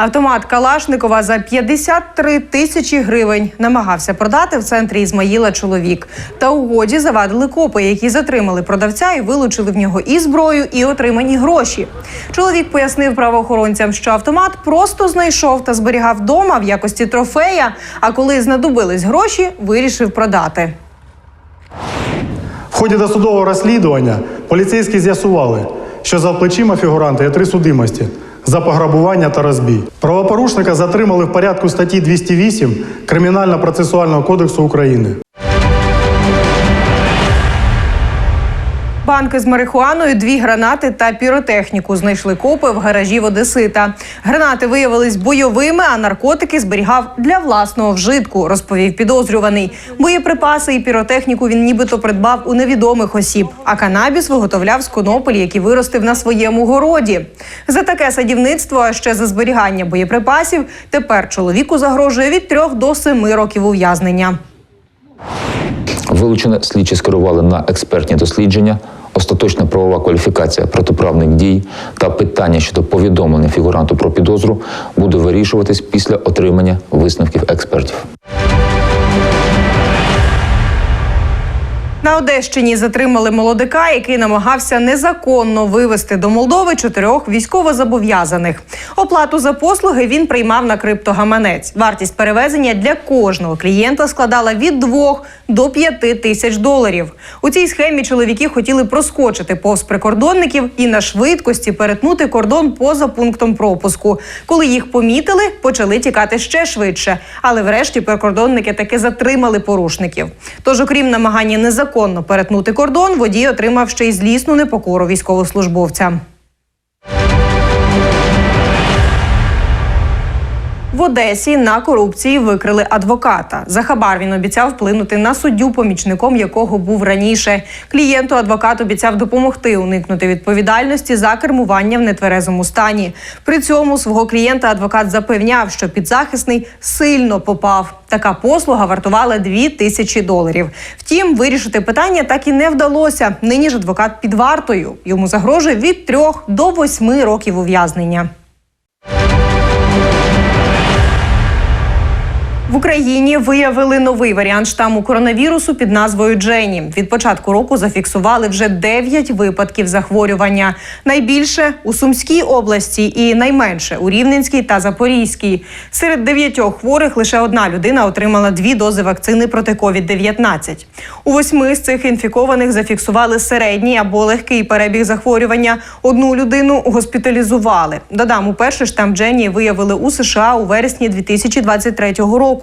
Автомат Калашникова за 53 тисячі гривень намагався продати в центрі Ізмаїла чоловік. Та угоді завадили копи, які затримали продавця і вилучили в нього і зброю, і отримані гроші. Чоловік пояснив правоохоронцям, що автомат просто знайшов та зберігав вдома в якості трофея. А коли знадобились гроші, вирішив продати. В ході досудового розслідування поліцейські з'ясували, що за плечима фігуранта є три судимості за пограбування та розбій. Правопорушника затримали в порядку статті 208 Кримінально-процесуального кодексу України. Банки з марихуаною, дві гранати та піротехніку знайшли копи в гаражі Одесита. Гранати виявились бойовими, а наркотики зберігав для власного вжитку, розповів підозрюваний. Боєприпаси і піротехніку він нібито придбав у невідомих осіб. А канабіс виготовляв з конопель, які виростив на своєму городі. За таке садівництво, а ще за зберігання боєприпасів, тепер чоловіку загрожує від трьох до семи років ув'язнення. Вилучене слідчі скерували на експертні дослідження, остаточна правова кваліфікація протиправних дій та питання щодо повідомлення фігуранту про підозру буде вирішуватись після отримання висновків експертів. На Одещині затримали молодика, який намагався незаконно вивезти до Молдови чотирьох військовозобов'язаних. Оплату за послуги він приймав на криптогаманець. Вартість перевезення для кожного клієнта складала від 2 до 5 тисяч доларів. У цій схемі чоловіки хотіли проскочити повз прикордонників і на швидкості перетнути кордон поза пунктом пропуску. Коли їх помітили, почали тікати ще швидше. Але врешті прикордонники таки затримали порушників. Тож, окрім намагання незаконно перетнути кордон, водій отримав ще й злісну непокору військовослужбовця. В Одесі на корупції викрили адвоката. За хабар він обіцяв вплинути на суддю, помічником якого був раніше. Клієнту адвокат обіцяв допомогти уникнути відповідальності за кермування в нетверезому стані. При цьому свого клієнта адвокат запевняв, що підзахисний сильно попав. Така послуга вартувала 2 тисячі доларів. Втім, вирішити питання так і не вдалося. Нині ж адвокат під вартою. Йому загрожує від 3 до 8 років ув'язнення. В Україні виявили новий варіант штаму коронавірусу під назвою Джені. Від початку року зафіксували вже 9 випадків захворювання. Найбільше у Сумській області і найменше у Рівненській та Запорізькій. Серед дев'ятьох хворих лише одна людина отримала дві дози вакцини проти COVID-19. У восьми з цих інфікованих зафіксували середній або легкий перебіг захворювання. Одну людину госпіталізували. Додам, у перший штам Джені виявили у США у вересні 2023 року.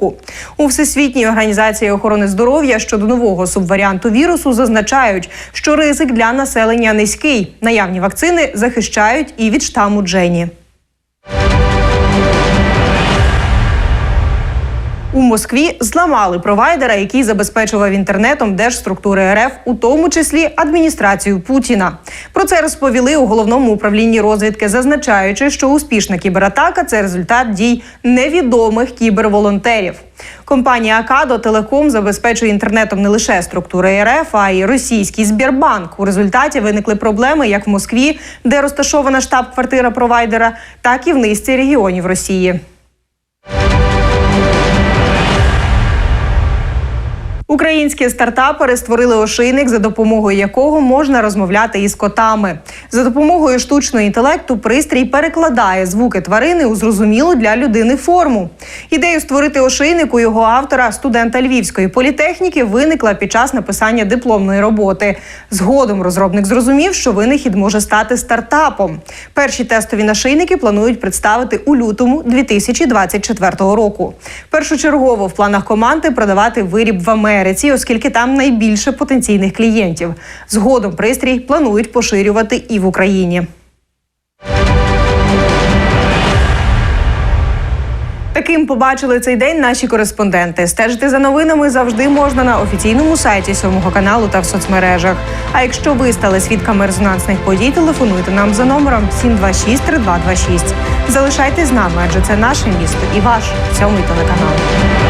У Всесвітній організації охорони здоров'я щодо нового субваріанту вірусу зазначають, що ризик для населення низький. Наявні вакцини захищають і від штаму Джені. У Москві зламали провайдера, який забезпечував інтернетом держструктури РФ, у тому числі адміністрацію Путіна. Про це розповіли у головному управлінні розвідки, зазначаючи, що успішна кібератака це результат дій невідомих кіберволонтерів. Компанія Акадо Телеком забезпечує інтернетом не лише структури РФ, а й російський Збірбанк. У результаті виникли проблеми як в Москві, де розташована штаб-квартира провайдера, так і в низці регіонів Росії. Українські стартапери створили ошийник, за допомогою якого можна розмовляти із котами. За допомогою штучного інтелекту пристрій перекладає звуки тварини у зрозумілу для людини форму. Ідею створити ошийник у його автора, студента Львівської політехніки, виникла під час написання дипломної роботи. Згодом розробник зрозумів, що винахід може стати стартапом. Перші тестові нашийники планують представити у лютому 2024 року. Першочергово в планах команди продавати виріб в Америці. Америці, оскільки там найбільше потенційних клієнтів. Згодом пристрій планують поширювати і в Україні. Таким побачили цей день наші кореспонденти. Стежити за новинами завжди можна на офіційному сайті сьомого каналу та в соцмережах. А якщо ви стали свідками резонансних подій, телефонуйте нам за номером 726 3226. Залишайтесь з нами, адже це наше місто і ваш сьомий телеканал.